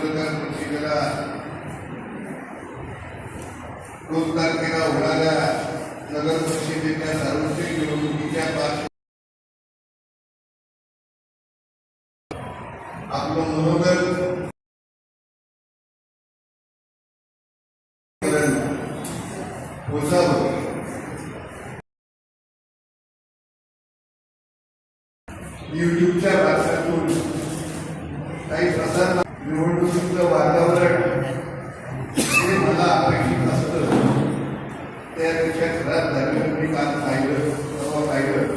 पत्रकार परिषदेला दोन तारखेला होणाऱ्या नगर परिषदेच्या सार्वत्रिक निवडणुकीच्या पाच आपलं मनोगत पोचावं युट्यूबच्या माध्यमातून काही प्रसार निवडणुकीचं वातावरण हे मला अपेक्षित असतं त्यापेक्षा खराब झालेलं मी काल पाहिलं परवा पाहिलं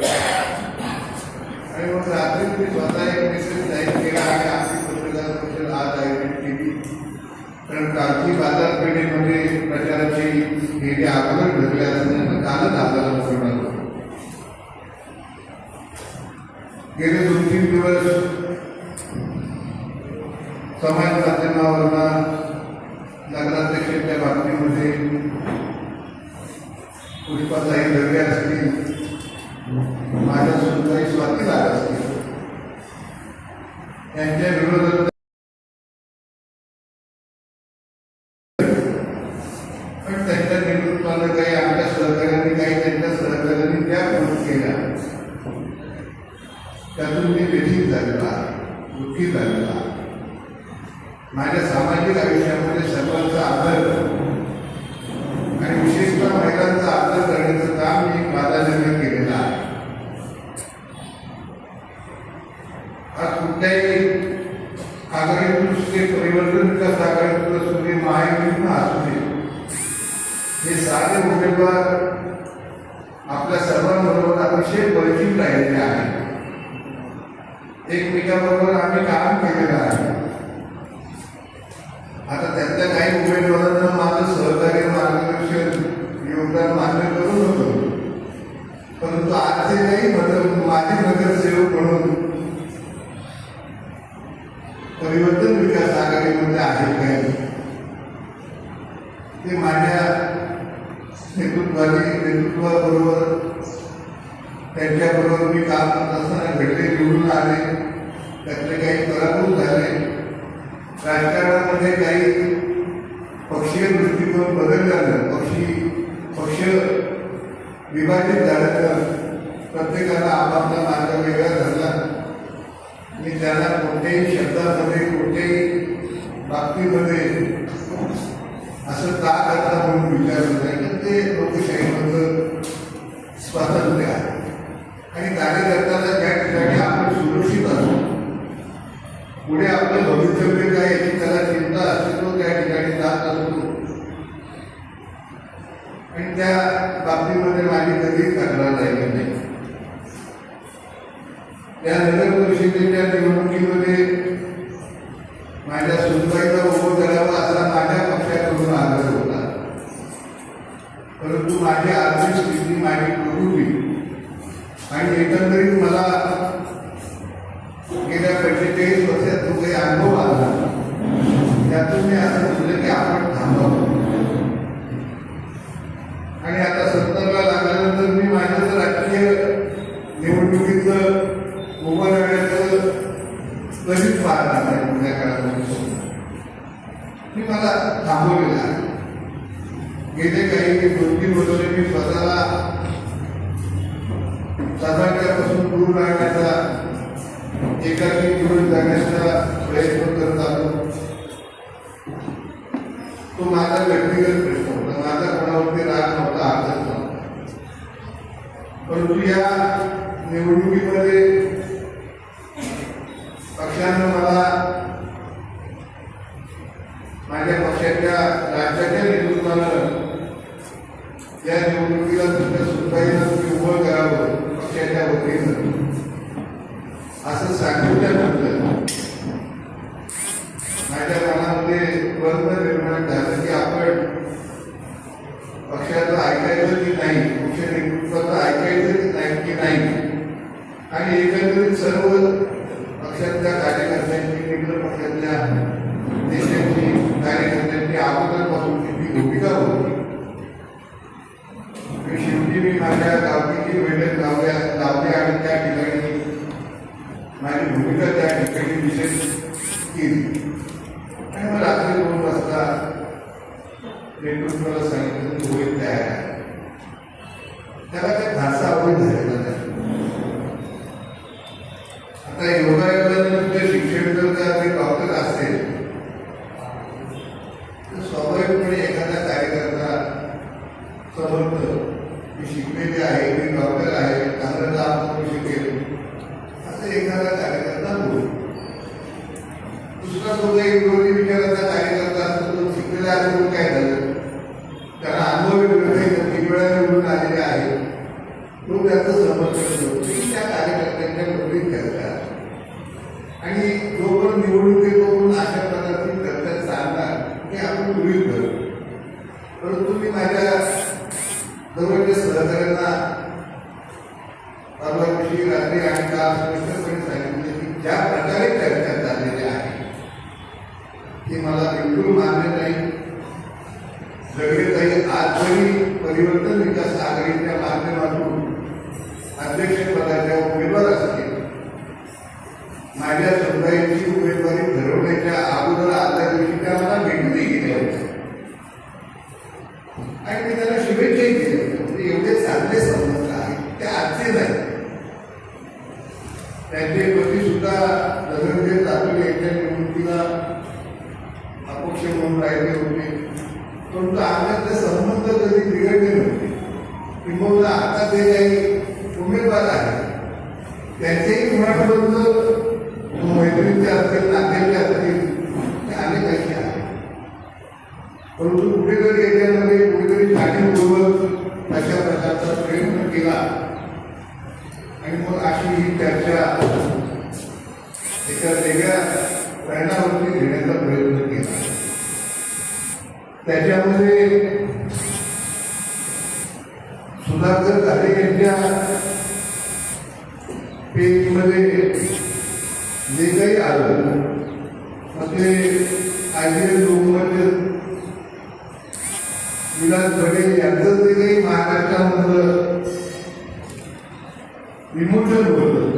आणि मग रात्री मी स्वतः एक मेसेज टाईप केला आणि आपली पत्रकार परिषद आज आयोजित केली कारण कालची बाजारपेठेमध्ये प्रचाराची हे जे अगोदर घडले असल्यानं कालच आपल्याला बोलणार गेले दोन तीन दिवस. समाज माध्यमावरनं नगराध्यक्षांच्या बातमीमध्ये पुष्पाताई दर्गे असतील माझ्या सुंदरी स्वाती लाग असतील यांच्या विरोधात पण त्यांच्या नेतृत्वानं काही आमच्या सहकार्याने काही त्यांच्या सहकार्याने त्या प्रमुख केल्या त्यातून मी व्यथित झालेला आहे दुःखी झालेला आहे माझ्या सामाजिक आयुष्यामध्ये सर्वांचा आदर आणि विशेषतः महिलांचा आदर करण्याचं काम मी प्राधान्याने केलेलं आहे आज कुठल्याही आघाडीतून सुद्धा परिवर्तन विकास आघाडीतून असू दे महायुतीतून असू दे हे सारे उमेदवार आपल्या सर्वांबरोबर अतिशय परिचित राहिले कोणत्याही शब्दामध्ये कोणत्याही बाबतीमध्ये असं का करता म्हणून विचारलं नाही. तर ते लोकशाहीमधलं स्वातंत्र्य आहे. आणि कार्यकर्त्याला त्या ठिकाणी आपण सुरक्षित असतो पुढे आपलं भवितव्य काय याची त्याला चिंता असते तो त्या ठिकाणी जात असतो. आणि त्या बाबतीमध्ये माझी कधीच तक्रार राहिली नाही. त्या नगर परिषदेच्या निवडणुकीमध्ये माझ्या सुनबाईला उभं करावं असा माझ्या पक्षाकडून आग्रह होता. परंतु माझी आर्थिक स्थिती माझी कुटुंबी आणि एकंदरीत मला गेल्या पंचेचाळीस वर्षात जो काही अनुभव आला त्यातून मी असं कधीच पाहणार नाही पुढच्या मी मला थांबवलेलं आहे. गेले काही गोष्टी बदलले मी स्वतःला समाजापासून दूर राहण्याचा एकाकी जीवन जगण्याचा प्रयत्न करत आलो. तो माझा व्यक्तिगत प्रश्न होता. माझा कोणावरती राग नव्हता आदर नव्हता. परंतु या निवडणुकीमध्ये पक्षानं मला माझ्या पक्षाच्या राज्याच्या नेतृत्वानं या निवडणुकीला तुमच्या सुनबाईनं तुम्ही उभं करावं पक्षाच्या वतीनं. असं सांगितल्यानंतर माझ्या मनामध्ये प्रश्न निर्माण झालं की आपण पक्षाचं ऐकायचं की नाही पक्ष नेतृत्वाचं ऐकायचं की नाही की नाही? आणि एकंदरीत सर्व दुसरा समजा एक विरोधी विचाराचा कार्यकर्ता असतो तो शिकलेला असून काय झालं? त्याला अनुभवी व्यक्ती किती वेळा निवडून आलेले आहेत तो त्याचं समर्थन करतो. त्या कार्यकर्त्यांच्या विरोधी चर्चा आणि जोपर्यंत निवडून येतो तोपर्यंत अशा प्रकारची चर्चा चालणार हे आपण गृहीत धरू परंतु मी माझ्या जवळच्या सहकाऱ्यांना परवा दिवशी रात्री आणि काल स्पष्टपणे सांगितले की ज्या प्रकारे चर्चा चाललेली आहे ती मला बिलकुल मान्य नाही जगलेताई आज जरी परिवर्तन विकास आघाडीच्या माध्यमातून अध्यक्षपदाच्या उमेदवार असतील माझ्या समुदायाची उमेदवारी ठरवण्याच्या अगोदर आदल्या दिवशी त्या मला भेटूनही गेल्या होत्या आणि मी त्याला शुभेच्छाही दिल्या होत्या म्हणजे एवढे चांगले संबंध आहेत ते आजचे नाही त्यांचे पती सुद्धा नगरदेव दाखल यांच्या निवडणुकीला अपक्ष म्हणून राहिले होते. परंतु आमच्यातले संबंध कधी बिघडले नव्हते किंबहुना आता ते काही उमेदवार आहेत त्यांचेही मुळाबद्दल मैत्रीचे असतील नातेचे असतील ते अनेक असे आहेत. परंतु कुठेतरी याच्यामध्ये कुठेतरी जाणीवपूर्वक अशा प्रकारचा प्रयत्न केला. अशी ही चर्चा एका वेगळ्या वळणावरती घेण्याचा प्रयत्न केला. त्याच्यामध्ये सुधाकर झाले यांच्या पेजमध्ये जे काही आलं म्हणजे मग ते आयडियल लोकमत विलास पटेल यांचं जे काही महाराष्ट्रामधलं विमोचन होतं.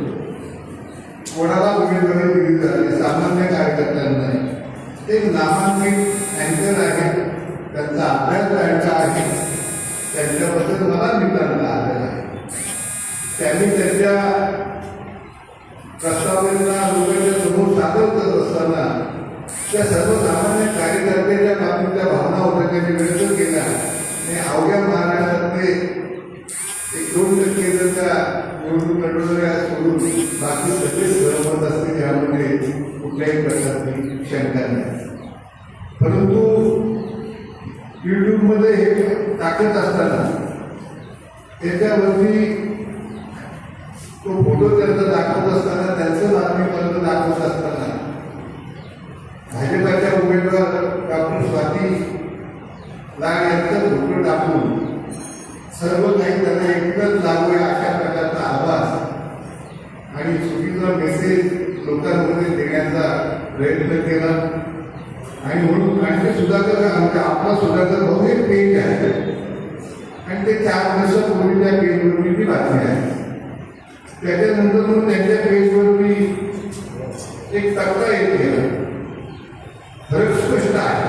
कोणाला उमेदवारी दिली जाते सामान्य कार्यकर्त्यांना. नाही. ते नामांकित अँकर आहेत त्यांचा अभ्यास त्यांचा आहे. त्यांच्याबद्दल मला विचारलं आलेला आहे. त्यांनी त्यांच्या प्रस्तावनेला लोकांच्या समोर सादर करत असताना त्या सर्वसामान्य कार्यकर्त्याच्या बाबतीत त्या भावना होत्या त्यांनी व्यक्त केल्या. आणि अवघ्या महाराष्ट्रातले एक दोन टक्के जर त्या निवडणूक लढवणाऱ्या सोडून बाकी सगळे सहमत असते यामध्ये कुठल्याही प्रकारची शंका नाही. परंतु युट्यूबमध्ये हे टाकत असताना त्याच्यावरती तो फोटो त्यांचा दाखवत असताना त्यांचं बातमीपत्र दाखवत असताना भाजपाच्या उमेदवार डॉक्टर स्वाती लाड यांचा फोटो टाकून सर्व काही त्यांना एकच लागू आहे अशा प्रकारचा आवाज आणि चुकीचा मेसेज लोकांमध्ये देण्याचा प्रयत्न केला. आणि म्हणून आणि ते सुधाकर आमच्या आपला सुधाकर भाऊ पेज आहे. आणि ते चार वर्षापूर्वी त्या पेजवरती ती बातमी आहे. त्याच्यानंतर मग त्यांच्या पेजवरती एक तक्ता येत गेला. फरक स्पष्ट आहे.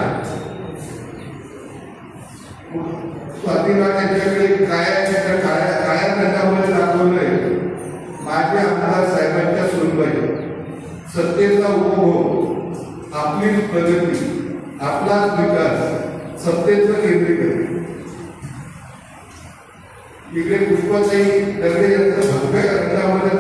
स्वातीला त्यांच्याकडे काळ्या काळ्या काळ्या रंगामध्ये दाखवलंय माझे आमदार साहेबांच्या सुनबाई. सत्तेचा उपभोग आपलीच प्रगती आपलाच विकास सत्तेचं केंद्रीकरण. इकडे पुष्पाताई दगडे यांचं भव्य रंगामध्ये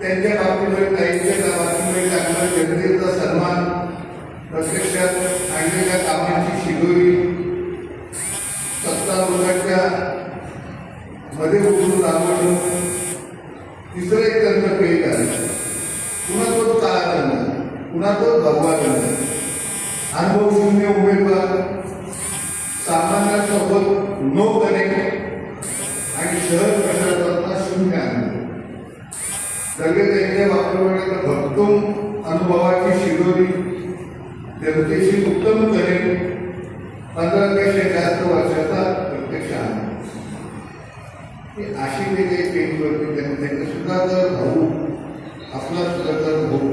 त्यांच्या बाबतीमध्ये ताईंच्या बाबतीमध्ये चांगलं जनतेचा सन्मान प्रत्यक्षात आणलेल्या कामांची शिदोरी सत्ता लोकांच्या मध्ये उठून राबवणं तिसरं एक त्यांचं पेय आहे. पुन्हा तोच काळा करणं पुन्हा तोच भगवा करणं अनुभव शून्य उमेदवार सामान्यांसोबत न करे जे काही त्यांना सुद्धा भाऊ आपला सुधाकर भाऊ.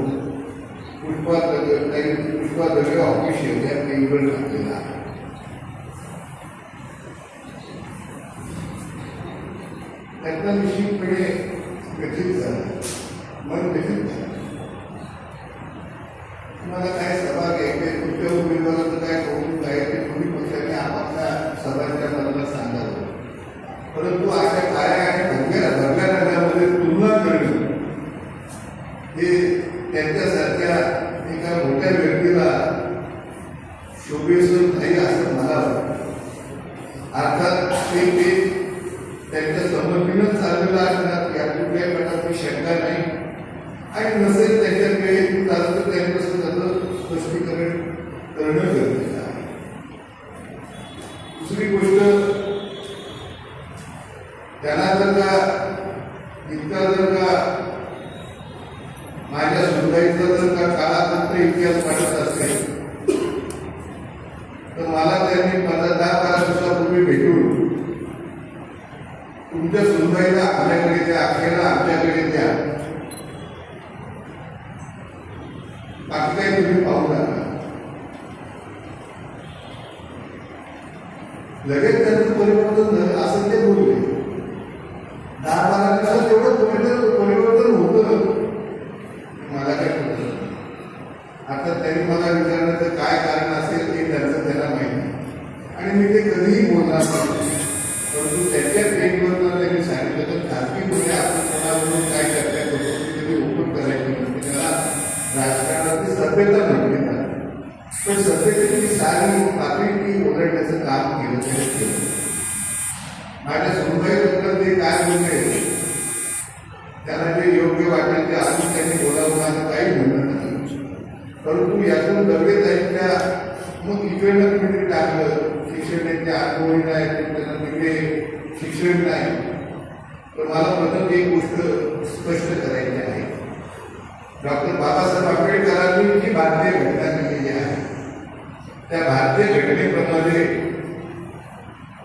पुष्पा दगड काही पुष्पा दगड ऑफिशियल या पेजवर टाकलेला आहे. त्यातला निश्चितपणे व्यथित झाला. मन व्यथित झालं. तुम्हाला काय सभा घ्यायची कुठल्या उमेदवाराचं काय कौतुक आहे ते दोन्ही पक्षाने आपापल्या सभाच्या मनाला सांगावं परंतु अशा काय आणि भरल्या भरल्या रंगामध्ये तुलना करणं हे त्यांच्यासारख्या एका मोठ्या व्यक्तीला शोभेस नाही असं मला वाटतं अर्थात ते ते त्यांच्या समर्थीनच चाललेलं असणार या कुठल्याही प्रकारची शंका नाही आणि नसेल त्याच्याकडे चालतं तर त्यांचं त्याचं स्पष्टीकरण करणं गरजेचं आहे दुसरी गोष्ट त्यांना जर का इतका जर का माझ्या सुधाईचा जर का काळानंतर इतिहास वाटत असेल तर मला त्यांनी पंधरा दहा बारा दिवसापूर्वी भेटून तुमच्या सुनबाईला आपल्याकडे द्या अखेरला आमच्याकडे द्या बाकी काही तुम्ही पाहू नका. लगेच त्यांचं परिवर्तन झालं असं ते बोलले दहा बारा दिवसात तेवढं परिवर्तन परिवर्तन होतं मला काय कळतं नाही. आता त्यांनी मला विचारण्याचं काय कारण असेल ते त्यांचं त्यांना माहिती आणि मी ते कधीही बोलणार नाही परंतु त्याच्या पेजवर त्यांनी सांगितलं तर खाजगीमध्ये आपण कोणाबरोबर काय चर्चा करतो ती कधी ओपन करायची नसते त्याला राजकारणाची सभ्यता म्हटली जाते पण सभ्यतेची सारी पातळी ती ओरडण्याचं काम केलं त्यांनी केलं माझ्या समुदायाबद्दल ते काय बोलले त्यांना जे योग्य वाटेल ते अजून त्यांनी बोलावं माझं काही म्हणणं नाही परंतु यातून दगडे त्यांच्या मग इकडनं कुठेतरी टाकलं शिक्षण त्यांच्या आठवणी नाही त्यांना तिकडे शिक्षण नाही. तर मला प्रथम एक गोष्ट स्पष्ट करायची आहे. डॉक्टर बाबासाहेब आंबेडकरांनी जी भारतीय घटना केलेली आहे. त्या भारतीय घटनेप्रमाणे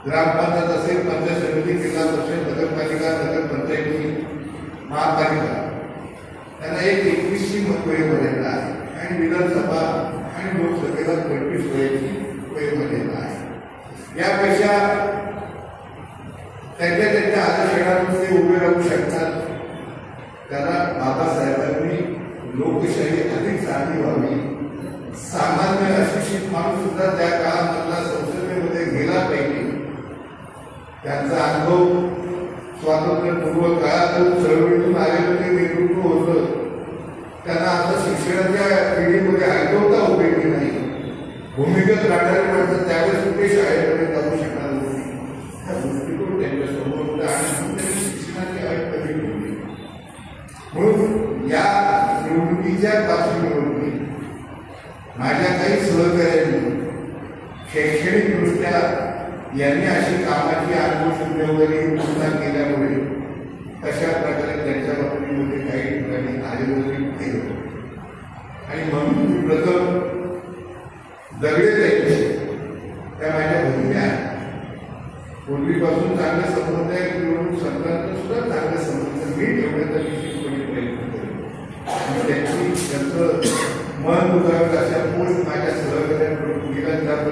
ग्रामपंचायत असेल पंचायत समिती जिल्हा परिषद नगरपालिका नगरपंचायती महापालिका. त्यांना एक एकवीसची वयोमर्यादा आहे. आणि विधानसभा आणि लोकसभेला पंचवीस वयाची. वयोमर्यादा आहे. यापेक्षा त्यांच्या त्यांच्या आरक्षणातून ते उभे राहू शकतात. त्याला बाबासाहेबांनी लोकशाही अधिक चांगली व्हावी. सामान्य अशिक्षित माणूस सुद्धा त्या काळामधला संसदेमध्ये गेला पाहिजे. त्यांचा अनुभव स्वातंत्र्यपूर्व काळातून चळवळीतून आलेलं ते नेतृत्व होतं. त्यांना आता शिक्षणाच्या भूमिगत राहणारी माणसं त्यावेळेस कुठे शाळेकडे जाऊ शकणार होती त्या दृष्टिकोन त्यांच्यासमोर होता आणि म्हणून शिक्षणाची अट कमी ठेवली म्हणून या निवडणुकीच्या पार्श्वभूमीवरती माझ्या काही सहकार्यांनी शैक्षणिकदृष्ट्या यांनी अशी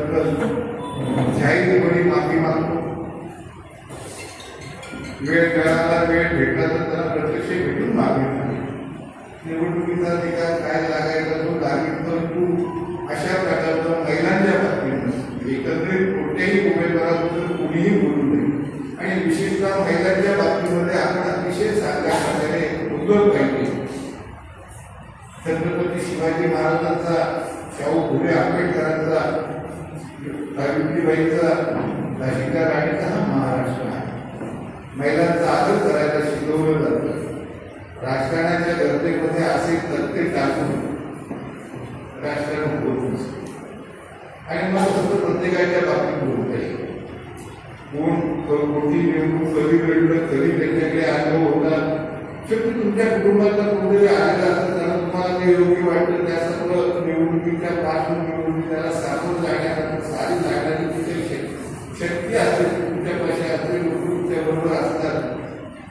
त्याबद्दल जाहीरपणे माफी मागतो वेळ मिळाला वेळ भेटला तर त्याला प्रत्यक्ष भेटून मागणी निवडणुकीचा निकाल काय लागायचा तो लागेल परंतु अशा प्रकारचा महिलांच्या बाबतीत एकत्रित कोणत्याही उमेदवाराबद्दल कुणीही बोलू नये आणि विशेषतः महिलांच्या बाबतीमध्ये आपण अतिशय चांगल्या प्रकारे उद्योग पाहिजे छत्रपती शिवाजी महाराजांचा शाहू भुले आंबेडकरांचा सावित्रीबाईचा झाशीच्या राणीचा हा महाराष्ट्र आहे. महिलांचा आदर करायला शिकवलं जातं. राजकारणाच्या गर्दीमध्ये असे तथ्य टाकून राजकारण होत नसतं. आणि मग फक्त प्रत्येकाच्या बाबतीत बोलता येईल कोण कोणती निवडणूक कधी घडलं कधी त्यांच्याकडे आग्रह होता? शेवटी तुमच्या कुटुंबातला कोणतरी आलेला असेल त्याला तुम्हाला ते योग्य वाटतं त्या सर्व निवडणुकीच्या पार्श्वभूमीवर त्याला सामोरं जाण्या शक- तुमच्या पैसे असतील लोक तुमच्या बरोबर असतात.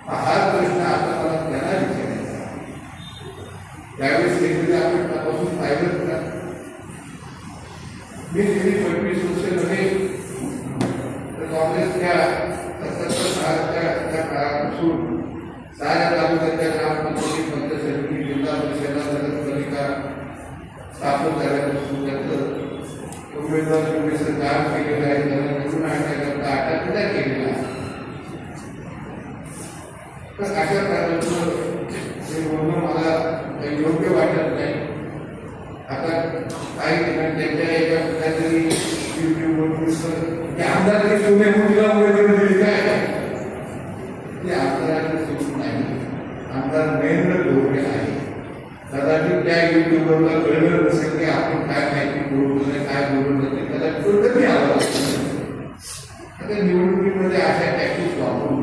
हा प्रश्न आता मला त्यांना विचारायचा त्यावेळेस हे कधी आपण तपासून पाहिलं का मी गेली पंचवीस वर्ष नव्हे तर काँग्रेसच्या सत्तर सालच्या त्या काळापासून साऱ्या तालुक्याच्या ग्रामपंचायती पंचायत समिती जिल्हा परिषदा नगरपालिका स्थापन झाल्यापासून त्याचं उमेदवार निवडीचं काम केलेलं आहे त्याला निवडून आणण्याकरता आटापिटा केलेला आहे तर अशा प्रकारचं हे बोलणं मला काही योग्य वाटत नाही आता काही ठिकाणी त्यांच्या एका कुठल्यातरी युट्यूबवर ते आमदाराची सोने मुलीला उमेदवारी दिली काय ते आमदाराची सूट नाही आमदार नरेंद्र ढोबळे आहे कदाचित त्या युट्यूबरला कळलं नसेल की आपण काय माहिती बोलतो काय बोलत नाही कदाचित कळतं मी आलं आता निवडणुकीमध्ये अशा टॅक्टिक्स वापरून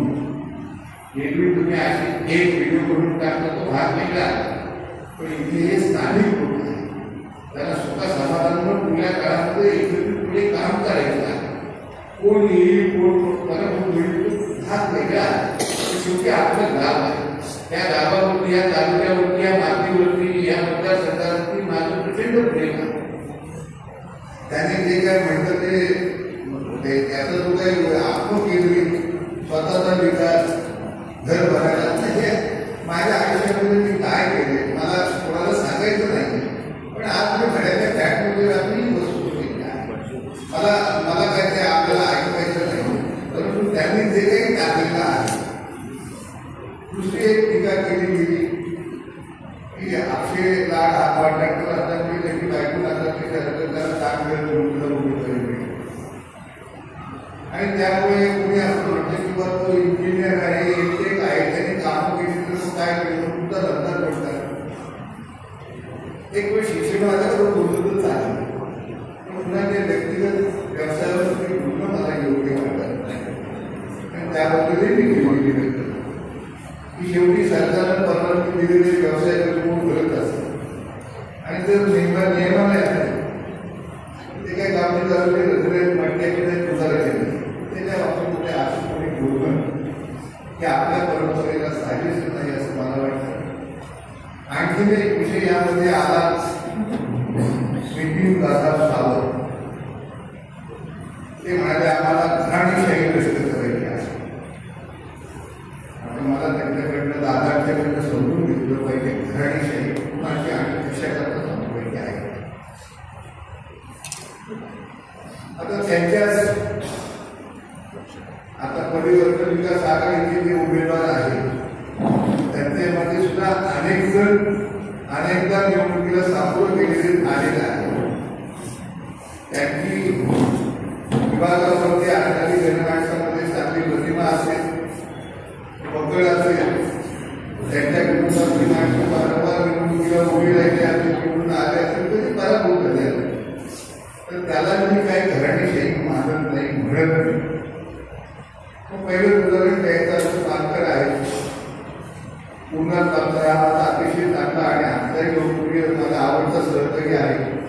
एरवी तुम्ही असे एक व्हिडिओ करून टाकला तो भाग वेगळा पण इथे हे स्थानिक लोक आहे त्याला स्वतः समाधानावर पुढल्या काळामध्ये एकत्रित पुढे काम करायचं आहे कोण येईल कोण परत होईल तो भाग वेगळा आहे. शेवटी आपलं गाव आहे. त्या गावावरती या तालुक्यावरती या मातीवरती या मतदारसंघावरती माझं प्रचंड प्रेम आहे. त्याने जे काय म्हणतं ते त्याचं त्याचा जो काही आत्मकेंद्रित स्वतःचा विकास घर भरायला. आता हे माझ्या आयुष्यामध्ये मी काय केले मला कोणाला सांगायचं नाही. पण आज मी घड्याच्या फॅटमध्ये आम्ही वस्तू मला मला काय ते आपल्याला ऐकवायचं नाही परंतु त्यांनी जे काही टाकलेलं आहे दुसरी एक टीका केली गेली की अक्षय लाड हा कॉन्ट्रॅक्टर असल्यामुळे त्याची बायको असतात त्याला त्याला काम वेळ आणि त्यामुळे कोणी असं म्हटलं की बा तो इंजिनियर आहे एक आहे त्याने कामं केली तर तो काय केलं तुमचा धंदा करतात एक वेळ शिक्षण माझ्याकडे बोललं तर चालेल पण पुन्हा ते व्यक्तिगत व्यवसायावर ते बोलणं मला योग्य वाटत नाही आणि त्याबद्दलही मी केलेली व्यक्त की शेवटी सरकारनं परवानगी दिलेले व्यवसाय कोण करत असतात आणि जर नियमा नियमाने आहे ते काय गावचे तालुके रजरे म्हटल्याचे नाही तुझा केलं त्याच्या बाबतीत कुठे असं कोणी बोलणं की आपल्या परंपरेला साजेस नाही असं मला वाटतं आणखीन एक विषय यामध्ये आला नितीन दादा सावंत ते म्हणाले आम्हाला घराणीशाही कष्ट करायची आहे आता मला त्यांच्याकडनं दादांच्याकडनं समजून घेतलं पाहिजे घराणीशाही कुणाची आणि कशा करता संपवायची आहे आता त्यांच्याच आता परिवर्तन विकास आघाडीचे जे उमेदवार आहेत त्यांच्यामध्ये सुद्धा अनेक जण अनेकदा निवडणुकीला सामोरं गेलेले आलेले आहे त्यांची विभागावरती आणणारी जनमानसामध्ये चांगली प्रतिमा असेल पकड असेल त्यांच्या कुटुंबातली माणसं वारंवार निवडणुकीला उभी राहिली असेल निवडून आले असेल तरी पराभूत झाले असेल. तर त्याला मी काही घराणीशाही मानत नाही म्हणत नाही मग पहिलं उदाहरण द्यायचं असं पालकर आहे पूर्ण पालकर हा माझा अतिशय चांगला आणि आमचाही लोकप्रिय माझा आवडता सहकारी आहे.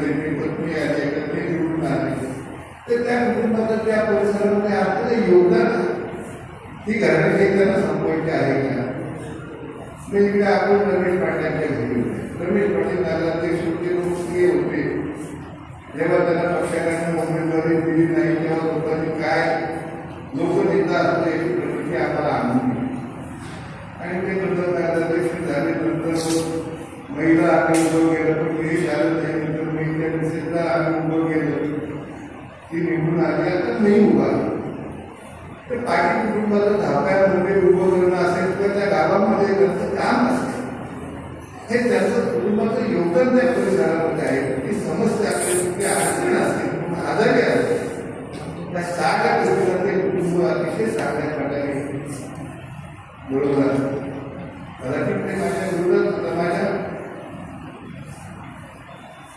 त्यांनी पत्नी आली एकत्र निवडून आले. तर त्या कुटुंबाचं त्या परिसरामध्ये आपलं योगदान आहे. ही घराण्याची त्यांना संपवायची आहे का मग इकडे आपण रमेश पाटलांच्या घरी होते. रमेश पाटील नगराध्यक्ष होते लोक ते होते. जेव्हा त्यांना पक्षाकडनं उमेदवारी दिली नाही तेव्हा लोकांनी काय लोकनेता असतो याची प्रतिक्रिया आम्हाला आणून आणि ते नंतर कार्याध्यक्ष झाले नंतर महिला आम्ही उभं गेलं पण हे झालं नाही. नंतर महिला मिसेसला आम्ही उभं गेलं ती निवडून आली. आता नाही उभा. तर पाटील कुटुंबाचं धाब्यामध्ये म्हणजे उभं करणं असेल किंवा त्या गावामध्ये त्यांचं काम असेल. हे त्यांचं कुटुंबाचं योगदान त्या परिसरामध्ये आहे. ती समस्या असेल ती अडचण असेल किंवा आजारी असेल त्या साऱ्या परिसरात कुटुंब अतिशय चांगल्या प्रकारे बरोबर. आहे कदाचित ते माझ्या विरोधात होतं, माझ्या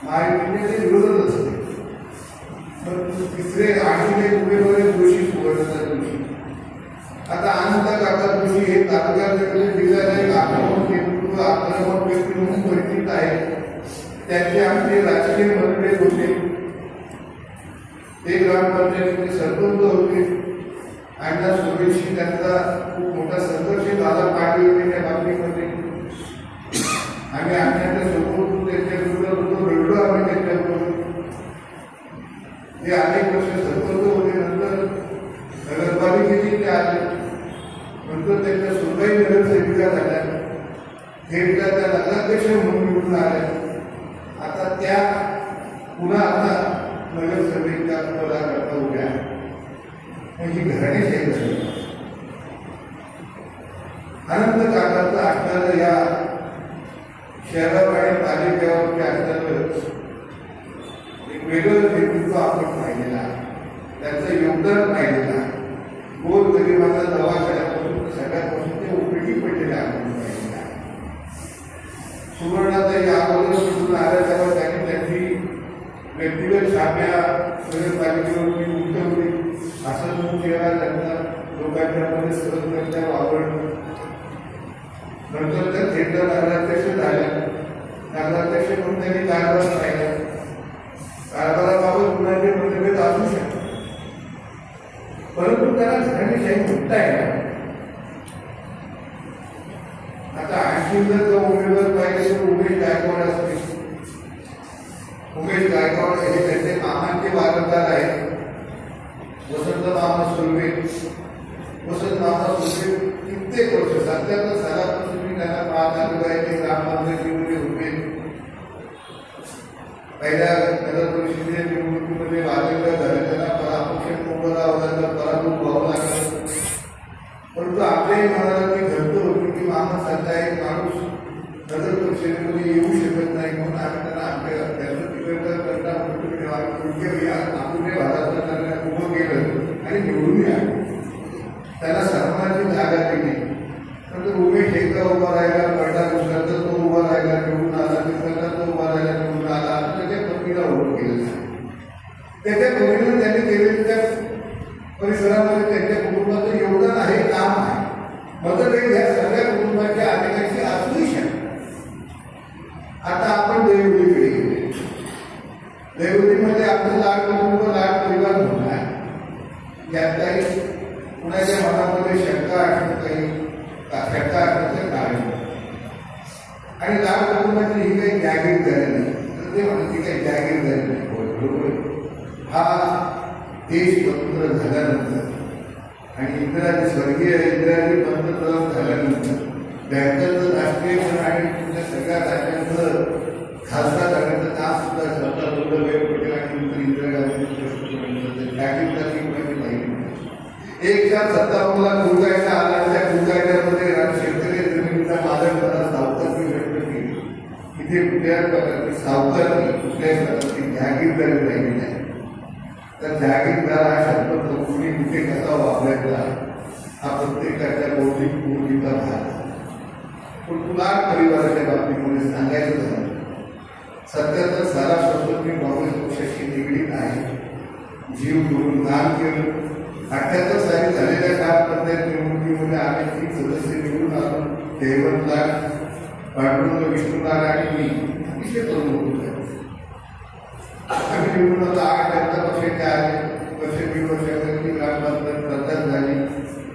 महायुतीचे म्हणजे ते असते. पण तिसरे आणखी एक उमेदवारी दोषी सुवर्णचा दोषी आता आनंद काका दोषी हे तालुक्यामध्ये जिल्ह्याला आक्रमक नेतृत्व आक्रमक व्यक्ती म्हणून परिचित आहे त्यांचे आमचे राजकीय मतभेद होते. ते ग्रामपंचायतीचे सरपंच होते. अण्णा सुरेशी त्यांचा खूप मोठा संघर्ष झाला पाटील होते त्या बाबतीमध्ये. आम्ही आमच्या ते अनेक वर्ष सरपंच होते नंतर नगरपालिकेचे ते आले नंतर त्यांच्या सुनबाई नगरसेविका झाल्या. थेट त्या त्या नगराध्यक्ष म्हणून निवडून आल्या. आता त्या पुन्हा आता नगरसभेच्या पदाकरता उभ्या आहेत. ही घराणेशाही झाली. अनंत काकाचं असणारं या शहरावर आणि पालिकेवरती असणारं वेगळं नेतृत्व आपण पाहिलेलं आहे. त्यांचं योगदान पाहिलेलं आहे. गोर गरिबांचा दवाखान्यापासून सगळ्यापासून ते उपयोगी पडलेले आपण पाहिलेलं आहे. सुवर्णाचा या अगोदर आल्या तेव्हा त्यांनी त्यांची व्यक्तिगत छाप्या नगरपालिकेवरती उठवली असं म्हणून केला त्यांना लोकांच्या मध्ये सहजरित्या वावरणं नंतर त्या थेटर नगराध्यक्ष झाल्या नगराध्यक्ष म्हणून त्यांनी कारभार पाहिला. कारभाराबाबत कुणाचे मतभेद असू शकतात. परंतु त्याला घराणेशाही म्हणता येणार आता आणखी जर जो उमेदवार पाहिजे तर उमेश गायकवाड असतील उमेश गायकवाड हे त्यांचे मामांचे वारसदार आहेत. वसंत मामा सुर्वे. वसंत मामा सुर्वे कित्येक वर्ष सत्याहत्तर सालापासून मी त्यांना पाहत आलेलो आहे. ते राम ग्रामपंचायतीमध्ये होते पहिल्या नगर परिषदेच्या निवडणुकीमध्ये बाधित झाले दैवडीमध्ये आपलं लाड कुटुंब लाड परिवार होणार यात काही कुणाच्या मनामध्ये शंका असणं काही शंका असण्याचं कारण. आणि लाड कुटुंबाची ही काही जागीर झाली नाही. तर ते म्हणते काही जागीर झाली नाही हो, बरोबर हा देश स्वतंत्र झाल्यानंतर आणि इंदिराजी स्वर्गीय इंदिराजी पंतप्रधान झाल्यानंतर बँकांचं राष्ट्रीयकरण आणि सगळ्या राज्यांचं खासदार आणि नंतर इंदिरा गांधी माहिती एक चार सत्तावन्नला गुरगायचा आला त्या शेतकरी जमिनीचा व्यक्त केली इथे कुठल्याच प्रकारची प्रकारची जागीरदारी राहिली नाही तर जागीरदार हा शब्द कुठे कसा वापरायचा हा प्रत्येकाच्या बौद्धिक भाग पण परिवाराच्या सांगायचं झालं सत्याहत्तर सालापासून मी काँग्रेस पक्षाशी निगडीत आहे जीव करून काम केलं. अठ्ठ्याहत्तर साली झालेल्या ग्राम पंचायत निवडणुकीमध्ये आम्ही तीन सदस्य निवडून आलो हेमंत लाल पांडुरंग विष्णुनाग मी अतिशय तरुण होतो. आम्ही निवडून आता आठ जनता पक्षाचे आले वर्ष दीड वर्षापूर्वी ग्रामपंचायत रद्द झाली.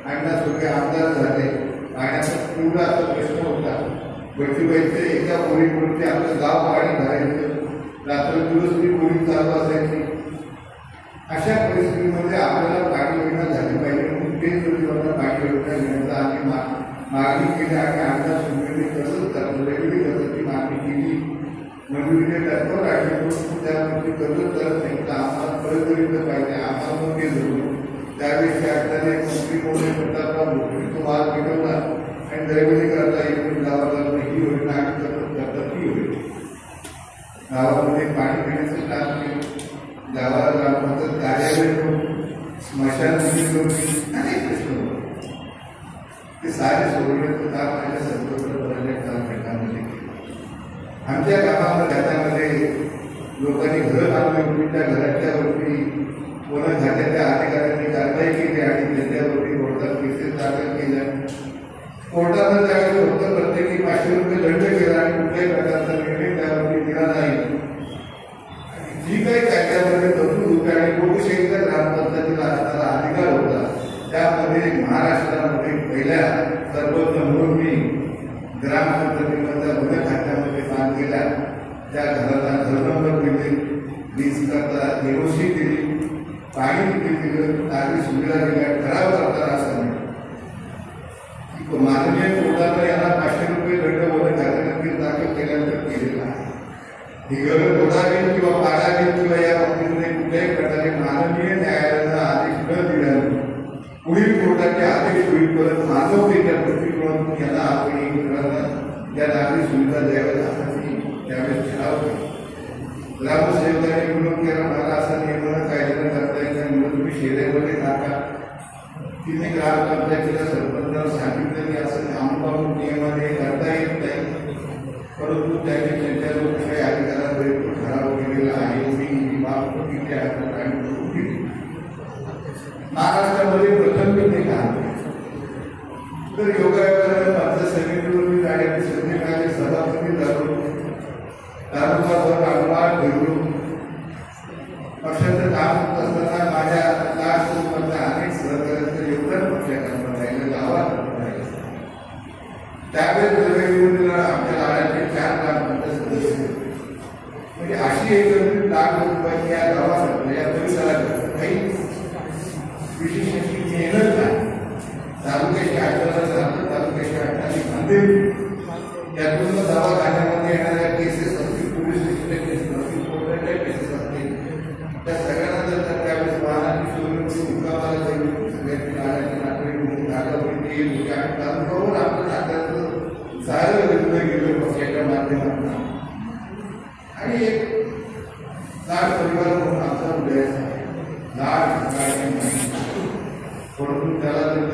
अण्णा सुखे आमदार झाले. पाण्याचा एवढा असा प्रश्न होता बैठीबाईचं एका मुलीवरती आपलं गाव पाणी भरायचं रात्रदिवस ती मुली चालू असायची. अशा परिस्थितीमध्ये आपल्याला पाणी योजना झाली पाहिजे. म्हणून ते जोडीला पाणी योजना घेण्याचा आम्ही मा मागणी केली आणि आमच्या संघटने तसंच रेल्वे तसंची मागणी केली. मंजुरीने तत्पर राहिल्यापासून त्यावरती कर्ज करत नाही तर आम्हाला परत दिलं पाहिजे आम्हाला मग केलं त्यावेळी शासनाने मंत्री मोदी म्हणतात तो माल मिळवला आणि दैवली करता येईल गावाला गावामध्ये पाणी पिण्याचं काम केलं गावाला ग्रामपंचायत कार्यालय करून स्मशानभूमी करून अनेक प्रश्न होते. ते सारे सोडवण्याचं काम माझ्या संतोष घटनामध्ये केलं. आमच्या गावामध्ये घाटामध्ये लोकांनी घर बांधले होती त्या घराच्या वरती वन खात्याच्या अधिकाऱ्यांनी कारवाई केली आणि त्याच्यावरती कोर्टात केसेस दाखल केल्या. कोर्टानं त्यावेळी फक्त प्रत्येकी पाचशे रुपये दंड केला आणि कुठल्याही प्रकारचा निर्णय त्यावरती दिला नाही. जी काही कायद्यामध्ये तरतूद होती आणि लोकशाहीचा ग्रामपंचायतीला असणारा अधिकार होता त्यामध्ये महाराष्ट्रामध्ये पहिल्या सर्वोच्च म्हणून मी ग्रामपंचायतीमधल्या गुन्हे खात्यामध्ये काम केल्या. त्या घराला घर नंबर दिले वीज करता एओसी दिली पाणी दिली दिलं नागरी सुविधा दिल्या ठराव करताना असं माननीय कोर्टाने यांना पाचशे रुपये दंड वगैरे खात्यानंतर दाखल केल्यानंतर केलेला आहे. ही गरज तोडावी किंवा पाडावी किंवा या बाबतीमध्ये कुठल्याही प्रकारे माननीय न्यायालयाचा आदेश न दिल्यानंतर पुढील कोर्टाचे आदेश होईपर्यंत मानवतेच्या दृष्टिकोनातून याला आपण एकमेकांना या नागरी सुविधा द्याव्या यासाठी त्यावेळेस ठराव केला ग्रामसेवकांनी विरोध केला मला असा नियमन कायद्यानं करता येईल नाही म्हणून तुम्ही शेऱ्यामध्ये टाका तिने ग्रामपंचायतीला सरपंचाला सांगितलं की असं अमुक नियमाने करता येत नाही. परंतु त्याने त्यांच्या लोकशाही अधिकाराद्वारे तो ठराव केलेला आहे. मी ही बाब बघितली आहे आणि बघून महाराष्ट्रामध्ये प्रथम ते काम तर योगा लाड लाड परंतु त्याला जर